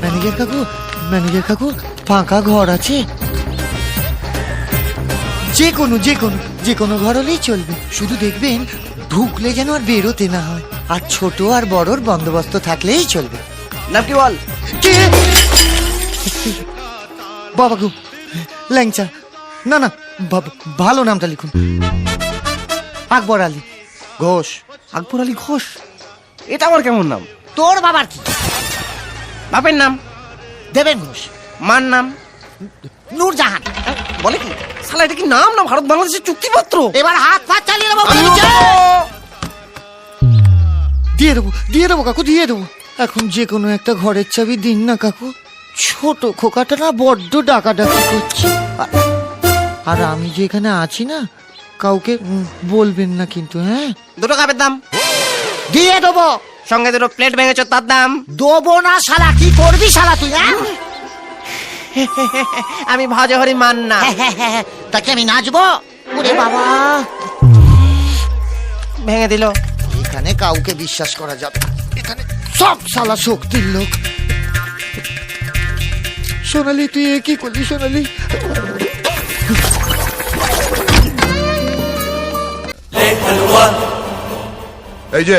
Manager কাকু manager কাকু ফাঁকা ঘর আছে যে কোনো যে কোনো যে কোনো ঘর হলেই চলবে শুধু দেখবেন ঢুকলে যেন আর বেরোতে না হয় আর ছোট আর বড়র বন্দোবস্ত থাকলেই চলবে। নাম কি বল? কে? বাবা গো ল্যাংচা। না না ভালো নামটা লিখুন। আকবর আলী। ঘোষ। আকবর আলী ঘোষ? এটা আমার কেমন নাম? তোর বাবার কি? বাপের নাম? দেবেন ঘোষ মার নাম? নূরজাহান। বলে কি? শালা এটা কি নাম না ভারত বাংলাদেশের চুক্তিপত্র? এবার হাত ফাত চালিয়ে দেবো দিয়ে দেবো দিয়ে দেবো কাকু দিয়ে দেবো। এখন যে কোনো একটা ঘরের চাবি দিন না কাকু। ছোট খোকাটা না বড্ড ডাকাডাকি করছে। আর- আর আমি যে এখানে আছি না কাউকে বলবেন না কিন্তু হ্যাঁ? দুটো কাপের দাম। দিয়ে দেবো। সঙ্গে দুটো প্লেট ভেঙেছ তার দাম। দেবো না শালা কি করবি শালা তুই হ্যাঁ আমি ভজ হরি মান না তাকে আমি নাচবো। ওরে বাবা। ভেঙে দিল। এখানে কাউকে বিশ্বাস করা যাবে না। এখানে সব শালা শক্তির লোক। সোনালি তুই এ কি করলি সোনালি? এই যে